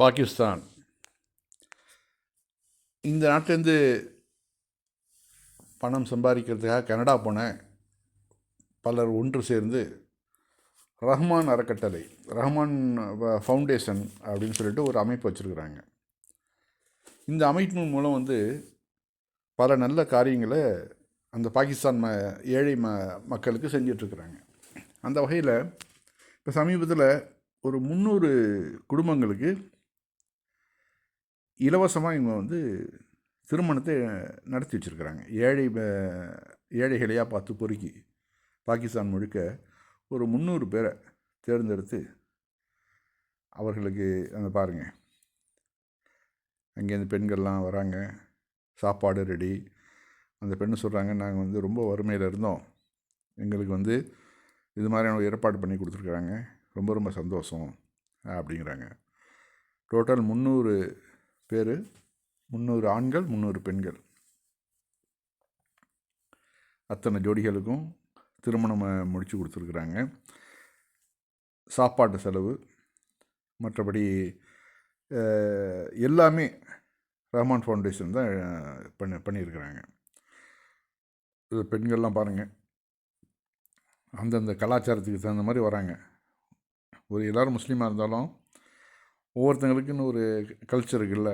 பாகிஸ்தான். இந்த நாட்டிலேருந்து பணம் சம்பாதிக்கிறதுக்காக கனடா போன பலர் ஒன்று சேர்ந்து ரஹ்மான் அறக்கட்டளை ரஹ்மான் ஃபவுண்டேஷன் அப்படின்னு சொல்லிட்டு ஒரு அமைப்பு வச்சுருக்குறாங்க. இந்த அமைப்பின் மூலம் வந்து பல நல்ல காரியங்களை அந்த பாகிஸ்தான் ம ஏழை ம மக்களுக்கு செஞ்சிட்ருக்குறாங்க. அந்த வகையில் இப்போ சமீபத்தில் ஒரு முந்நூறு குடும்பங்களுக்கு இலவசமாக இவங்க வந்து திருமணத்தை நடத்தி வச்சுருக்கிறாங்க. ஏழை ஏழைகளையாக பார்த்து பொறுக்கி பாகிஸ்தான் முழுக்க ஒரு முந்நூறு பேரை தேர்ந்தெடுத்து அவர்களுக்கு அந்த பாருங்கள் அங்கேருந்து பெண்கள்லாம் வராங்க. சாப்பாடு ரெடி. அந்த பெண்ணு சொல்கிறாங்க நாங்கள் வந்து ரொம்ப வறுமையில் இருந்தோம். எங்களுக்கு வந்து இது மாதிரியான ஏற்பாடு பண்ணி கொடுத்துருக்குறாங்க. ரொம்ப ரொம்ப சந்தோஷம். அப்படிங்கிறாங்க. டோட்டல் முந்நூறு பேர்? முந்நூறு ஆண்கள் முந்நூறு பெண்கள். அத்தனை ஜோடிகளுக்கும் திருமணம் முடித்து கொடுத்துருக்குறாங்க. சாப்பாட்டு செலவு மற்றபடி எல்லாமே ரஹ்மான் ஃபவுண்டேஷன் தான் பண்ணி பண்ணியிருக்கிறாங்க இது பெண்கள்லாம் பாருங்கள் அந்தந்த கலாச்சாரத்துக்கு தகுந்த மாதிரி வராங்க. ஒரு எல்லோரும் முஸ்லீமாக இருந்தாலும் ஒவ்வொருத்தங்களுக்குன்னு ஒரு கல்ச்சர் இருக்குல்ல.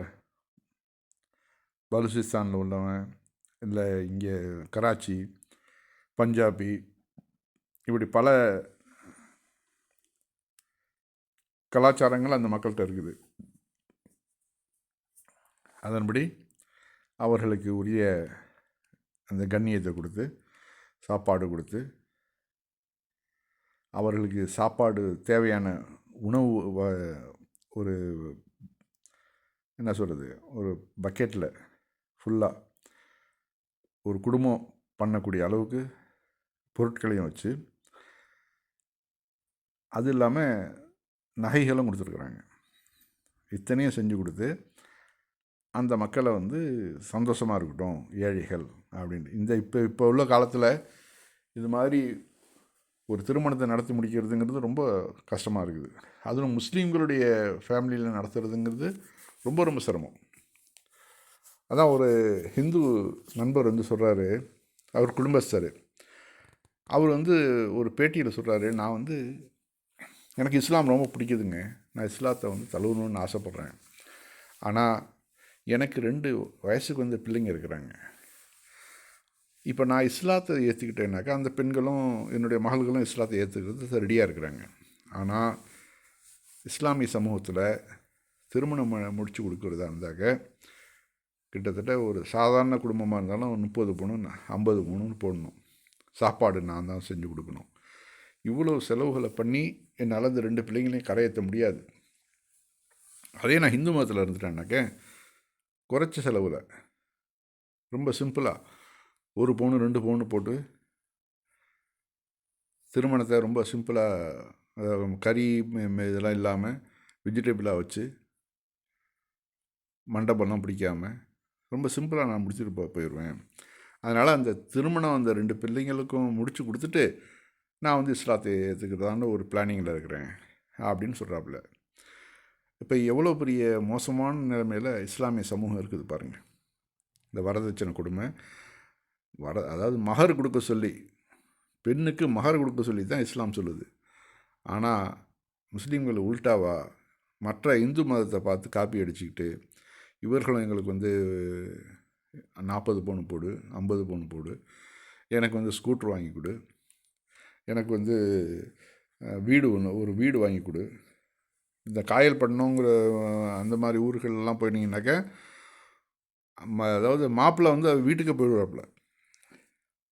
பலுசிஸ்தானில் உள்ளவன் இல்லை இங்கே கராச்சி பஞ்சாபி இப்படி பல கலாச்சாரங்கள் அந்த மக்கள்கிட்ட இருக்குது. அதன்படி அவர்களுக்கு உரிய அந்த கண்ணியத்தை கொடுத்து சாப்பாடு கொடுத்து அவர்களுக்கு சாப்பாடு தேவையான உணவு வ- ஒரு என்ன சொல்கிறது ஒரு பக்கெட்டில் ஃபுல்லாக ஒரு குடும்பம் பண்ணக்கூடிய அளவுக்கு பொருட்களையும் வச்சு அது இல்லாமல் நகைகளும் கொடுத்துருக்குறாங்க. இத்தனையும் செஞ்சு கொடுத்து அந்த மக்களை வந்து சந்தோஷமாக இருக்கட்டும் ஏழைகள் அப்படின்ட்டு இந்த இப்போ இப்போ உள்ள காலத்தில் இது மாதிரி ஒரு திருமணத்தை நடத்தி முடிக்கிறதுங்கிறது ரொம்ப கஷ்டமாக இருக்குது. அதுவும் முஸ்லீம்களுடைய ஃபேமிலியில் நடத்துறதுங்கிறது ரொம்ப ரொம்ப சிரமம். அதான் ஒரு ஹிந்து நண்பர் வந்து சொல்கிறாரு அவர் குடும்பஸ்தர். அவர் வந்து ஒரு பேட்டியில் சொல்கிறாரு நான் வந்து எனக்கு இஸ்லாம் ரொம்ப பிடிக்குதுங்க. நான் இஸ்லாத்தை வந்து தழுவணும்னு ஆசைப்பட்றேன். ஆனால் எனக்கு ரெண்டு வயசுக்கு வந்து பிள்ளைங்க இருக்கிறாங்க. இப்போ நான் இஸ்லாத்தை ஏற்றுக்கிட்டேனாக்கா அந்த பெண்களும் என்னுடைய மகள்களும் இஸ்லாத்தை ஏற்றுக்கிறது ரெடியாக இருக்கிறாங்க. ஆனால் இஸ்லாமிய சமூகத்தில் திருமணம் ம- முடிச்சு கொடுக்குறதா இருந்தாக்க கிட்டத்தட்ட ஒரு சாதாரண குடும்பமாக இருந்தாலும் முப்பது பவுன் ஐம்பது பவுனுன்னு போடணும். சாப்பாடு நான் தான் செஞ்சு கொடுக்கணும். இவ்வளோ செலவுகளை பண்ணி என்னால் அந்த ரெண்டு பிள்ளைங்களையும் கரையேற்ற முடியாது. அதே நான் ஹிந்து மதத்தில் இருந்துட்டேன்னாக்க குறைச்ச செலவில் ரொம்ப சிம்பிளாக ஒரு பவுன் ரெண்டு பவுன் போட்டு திருமணத்தை ரொம்ப சிம்பிளாக கறி இதெல்லாம் இல்லாமல் வெஜிடபிளாக வச்சு மண்டபம்லாம் பிடிக்காம ரொம்ப சிம்பிளாக நான் முடிச்சுட்டு போ போயிடுவேன் அதனால் அந்த திருமணம் அந்த ரெண்டு பிள்ளைங்களுக்கும் முடித்து கொடுத்துட்டு நான் வந்து இஸ்லாத்தை ஏற்றுக்கிறதான ஒரு பிளானிங்கில் இருக்கிறேன் அப்படின்னு சொல்கிறாப்புல இப்போ எவ்வளோ பெரிய மோசமான நிலைமையில் இஸ்லாமிய சமூகம் இருக்குது பாருங்கள் இந்த வரதட்சணை கொடுமை வர அதாவது மகர் கொடுக்க சொல்லி பெண்ணுக்கு மகர் கொடுக்க சொல்லி தான் இஸ்லாம் சொல்லுது. ஆனால் முஸ்லீம்கள் உல்டாவா மற்ற இந்து மதத்தை பார்த்து காப்பி அடிச்சுக்கிட்டு இவர்களும் எங்களுக்கு வந்து நாற்பது பவுன் போடு ஐம்பது பவுன் போடு எனக்கு வந்து ஸ்கூட்ரு வாங்கி கொடு எனக்கு வந்து வீடு ஒன்று ஒரு வீடு வாங்கி கொடு. இந்த காயல் பண்ணோங்கிற அந்த மாதிரி ஊர்களெல்லாம் போயிட்டீங்கன்னாக்க ம- அதாவது மாப்பிள்ளை வந்து வீட்டுக்கு போயிடுவாப்பில்ல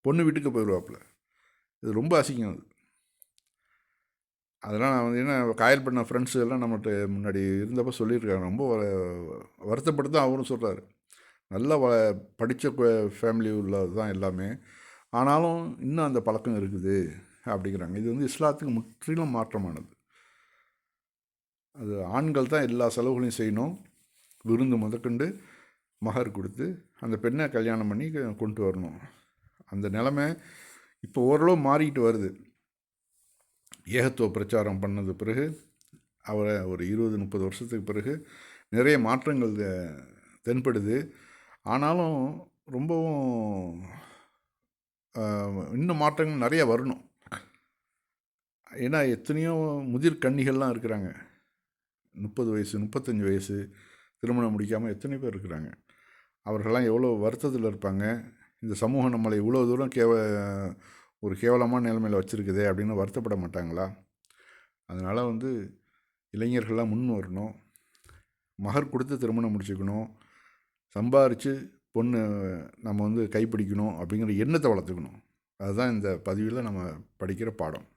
பொண்ணு வீட்டுக்கு போயிடுவாப்புல. இது ரொம்ப அசிங்கம் அது. அதெல்லாம் நான் வந்து என்ன காயல் பண்ண ஃப்ரெண்ட்ஸு எல்லாம் நம்மகிட்ட முன்னாடி இருந்தப்போ சொல்லியிருக்காங்க. ரொம்ப வருத்தப்பட்டு தான் அவரும் சொல்கிறாரு நல்லா வ படித்த ஃபேமிலி உள்ளது தான் எல்லாமே. ஆனாலும் இன்னும் அந்த பழக்கம் இருக்குது அப்படிங்கிறாங்க. இது வந்து இஸ்லாத்துக்கு முற்றிலும் மாற்றமானது. அது ஆண்கள் தான் எல்லா செலவுகளையும் செய்யணும். விருந்து முதற்கொண்டு மகர் கொடுத்து அந்த பெண்ணை கல்யாணம் பண்ணி கொண்டு வரணும். அந்த நிலமை இப்போ ஓரளவு மாறிக்கிட்டு வருது. ஏகத்துவ பிரச்சாரம் பண்ணது பிறகு அவரை ஒரு இருபது முப்பது வருஷத்துக்கு பிறகு நிறைய மாற்றங்கள் தெ- தென்படுது. ஆனாலும் ரொம்பவும் இன்னும் மாற்றங்கள் நிறைய வரணும். ஏன்னா எத்தனையோ முதிர் கண்ணிகள்லாம் இருக்கிறாங்க. முப்பது வயசு முப்பத்தஞ்சு வயசு திருமணம் முடிக்காமல் எத்தனை பேர் இருக்கிறாங்க. அவர்கள்லாம் எவ்வளோ வருத்தத்தில் இருப்பாங்க. இந்த சமூகம் நம்மளை இவ்வளோ தூரம் கேவ ஒரு கேவலமான நிலைமையில் வச்சுருக்குதே அப்படின்னு வருத்தப்பட மாட்டாங்களா? அதனால் வந்து இளைஞர்கள்லாம் முன் வரணும். மகர் கொடுத்து திருமணம் முடிச்சுக்கணும். சம்பாரித்து பொண்ணு நம்ம வந்து கைப்பிடிக்கணும் அப்படிங்கிற எண்ணத்தை வளர்த்துக்கணும். அதுதான் இந்த பதிவில் நம்ம படிக்கிற பாடம்.